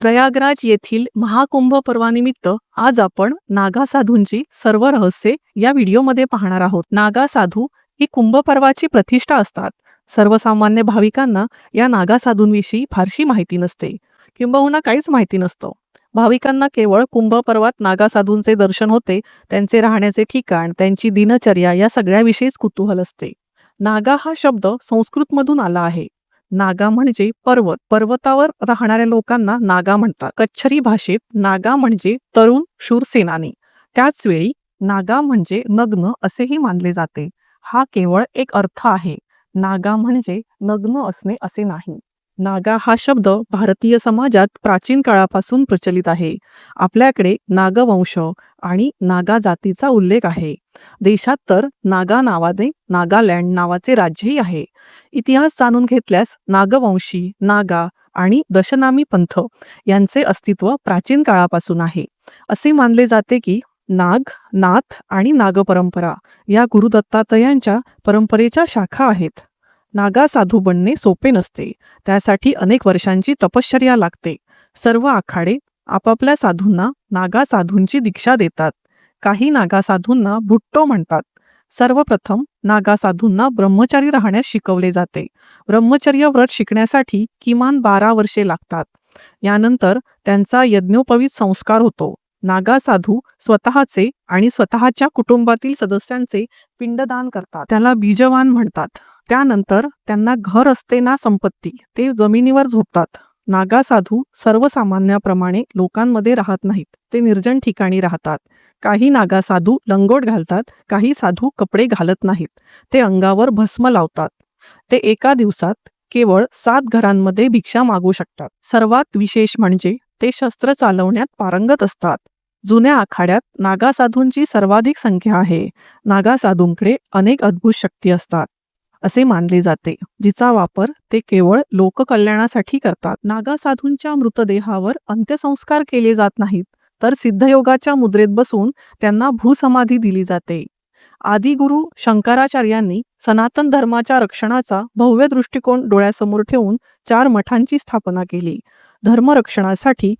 प्रयागराज येथील महाकुंभ पर्वानिमित्त आज आपण नागा साधूंची सर्व रहस्ये या व्हिडिओमध्ये पाहणार आहोत. नागा साधू ही कुंभ पर्वाची प्रतिष्ठा असतात. सर्वसामान्य भाविकांना या नागा साधूंविषयी फारशी माहिती नसते. किंबहुना काहीच माहिती नसतं. भाविकांना केवळ कुंभ पर्वात नागा साधूंचे दर्शन होते त्यांचे राहण्याचे ठिकाण त्यांची दिनचर्या या सगळ्याविषयीच कुतूहल असते. नागा हा शब्द संस्कृतमधून आला आहे. नागा म्हणजे पर्वत. पर्वतावर राहणाऱ्या लोकांना नागा म्हणतात. कच्छरी भाषेत नागा म्हणजे तरुण शूर सेनानी. त्याच वेळी नागा म्हणजे नग्न असेही मानले जाते. हा केवळ एक अर्थ आहे. नागा म्हणजे नग्न असणे असे नाही. नागा हा शब्द भारतीय समाजात प्राचीन काळापासून प्रचलित आहे. आपल्याकडे नागवंश आणि नागा जातीचा उल्लेख आहे. देशात तर नागा नावाने नागालँड नावाचे राज्यही आहे. इतिहास जाणून घेतल्यास नागवंशी नागा आणि दशनामी पंथ यांचे अस्तित्व प्राचीन काळापासून आहे. असे मानले जाते की नाग नाथ आणि नागपरंपरा या गुरुदत्तात्रयांच्या परंपरेच्या शाखा आहेत. नागा साधू बनणे सोपे नसते. त्यासाठी अनेक वर्षांची तपश्चर्या लागते. सर्व आखाडे आपापल्या साधूंना नागा साधूंची दीक्षा देतात. काही नागा साधूंना भुट्टो म्हणतात. सर्वप्रथम नागा साधूंना ब्रह्मचारी राहण्यास शिकवले जाते. ब्रह्मचर्य व्रत शिकण्यासाठी किमान बारा वर्षे लागतात. यानंतर त्यांचा यज्ञोपवीत संस्कार होतो. नागा साधू स्वतःचे आणि स्वतःच्या कुटुंबातील सदस्यांचे पिंडदान करतात. त्याला बीजवान म्हणतात. त्यानंतर त्यांना घर असते ना संपत्ती ते जमिनीवर झोपतात. नागा साधू सर्वसामान्याप्रमाणे लोकांमध्ये राहत नाहीत. ते निर्जन ठिकाणी राहतात. काही नागा साधू लंगोट घालतात काही साधू कपडे घालत नाहीत. ते अंगावर भस्म लावतात. ते एका दिवसात केवळ सात घरांमध्ये भिक्षा मागू शकतात. सर्वात विशेष म्हणजे ते शस्त्र चालवण्यात पारंगत असतात. जुन्या आखाड्यात नागा साधूंची सर्वाधिक संख्या आहे. नागा साधूंकडे अनेक अद्भुत शक्ती असतात. असे मानले जाते जिचा वापर ते केवळ लोककल्याणासाठी करतात. नागा साधूंच्या मृतदेहावर अंत्यसंस्कार केले जात नाहीत तर सिद्धयोगाच्या मुद्रेत बसून त्यांना भूसमाधी दिली जाते. आदिगुरु शंकराचार्यांनी सनातन धर्माच्या रक्षणाचा भव्य दृष्टिकोन डोळ्यासमोर ठेवून चार मठांची स्थापना केली. धर्मरक्षणासाठी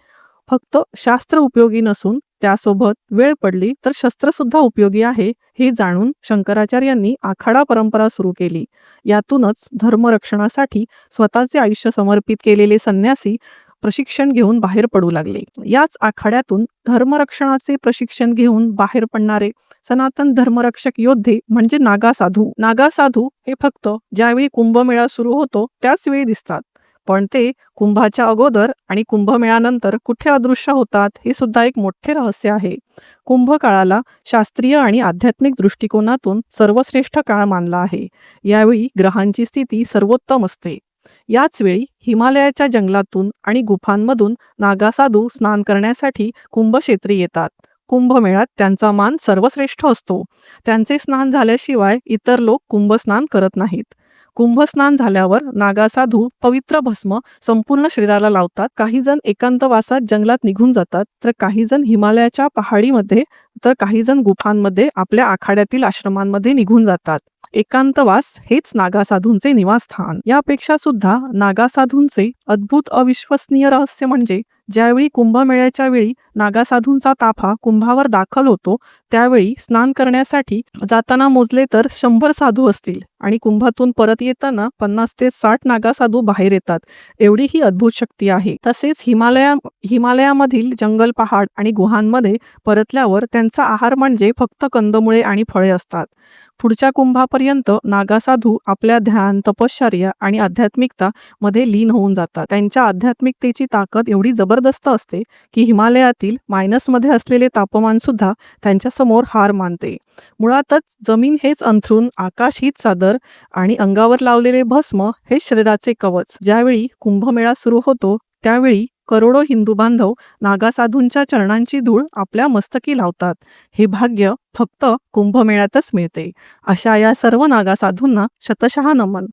फक्त शास्त्र उपयोगी नसून त्यासोबत वेळ पडली तर शस्त्र सुद्धा उपयोगी आहे हे जाणून शंकराचार्यांनी आखाडा परंपरा सुरू केली. यातूनच धर्मरक्षणासाठी स्वतःचे आयुष्य समर्पित केलेले संन्यासी प्रशिक्षण घेऊन बाहेर पडू लागले. याच आखाड्यातून धर्मरक्षणाचे प्रशिक्षण घेऊन बाहेर पडणारे सनातन धर्मरक्षक योद्धे म्हणजे नागा साधू नागा साधू हे फक्त ज्यावेळी कुंभमेळा सुरू होतो त्याच वेळी दिसतात. पण ते कुंभाच्या अगोदर आणि कुंभमेळानंतर कुठे अदृश्य होतात हे सुद्धा एक मोठे रहस्य आहे. कुंभ काळाला शास्त्रीय आणि आध्यात्मिक दृष्टिकोनातून सर्वश्रेष्ठ काळ मानला आहे. यावेळी ग्रहांची स्थिती सर्वोत्तम असते. याच वेळी हिमालयाच्या जंगलातून आणि गुफांमधून नागासाधू स्नान करण्यासाठी कुंभक्षेत्री येतात. कुंभमेळ्यात त्यांचा मान सर्वश्रेष्ठ असतो. त्यांचे स्नान झाल्याशिवाय इतर लोक कुंभस्नान करत नाहीत. कुंभस्नान झाल्यावर नागासाधू पवित्र भस्म संपूर्ण शरीराला लावतात. काही जण एकांतवासात जंगलात निघून जातात तर काही जण हिमालयाच्या पहाडीमध्ये तर काही जण गुफांमध्ये आपल्या आखाड्यातील आश्रमांमध्ये निघून जातात. एकांतवास हेच नागासाधूंचे निवासस्थान. यापेक्षा सुद्धा नागासाधूंचे अद्भुत अविश्वसनीय रहस्य म्हणजे ज्यावेळी कुंभमेळ्याच्या वेळी नागासाधूंचा ताफा कुंभावर दाखल होतो त्यावेळी स्नान करण्यासाठी जाताना मोजले तर शंभर साधू असतील आणि कुंभातून परत येताना पन्नास ते साठ नागासाधू बाहेर येतात. एवढी ही अद्भुत शक्ती आहे. तसेच हिमालया हिमालयामधील जंगल पहाड आणि गुहांमध्ये परतल्यावर त्यांचा आहार म्हणजे फक्त कंदमुळे आणि फळे असतात. पुढच्या कुंभापर्यंत नागासाधू आपल्या ध्यान तपश्चर्या आणि आध्यात्मिकता मध्ये लीन होऊन जातात. त्यांच्या आध्यात्मिकतेची ताकद एवढी जबरदस्त असते की हिमालयातील मायनसमध्ये असलेले तापमान सुद्धा त्यांच्यासमोर हार मानते. मुळातच जमीन हेच अंथरून आकाश हीच चादर आणि अंगावर लावलेले भस्म हे शरीराचे कवच. ज्यावेळी कुंभमेळा सुरू होतो त्यावेळी करोडो हिंदू बांधव नागासाधूंच्या चरणांची धूळ आपल्या मस्तकी लावतात. हे भाग्य फक्त कुंभमेळ्यातच मिळते. अशा या सर्व नागासाधूंना शतशः नमन.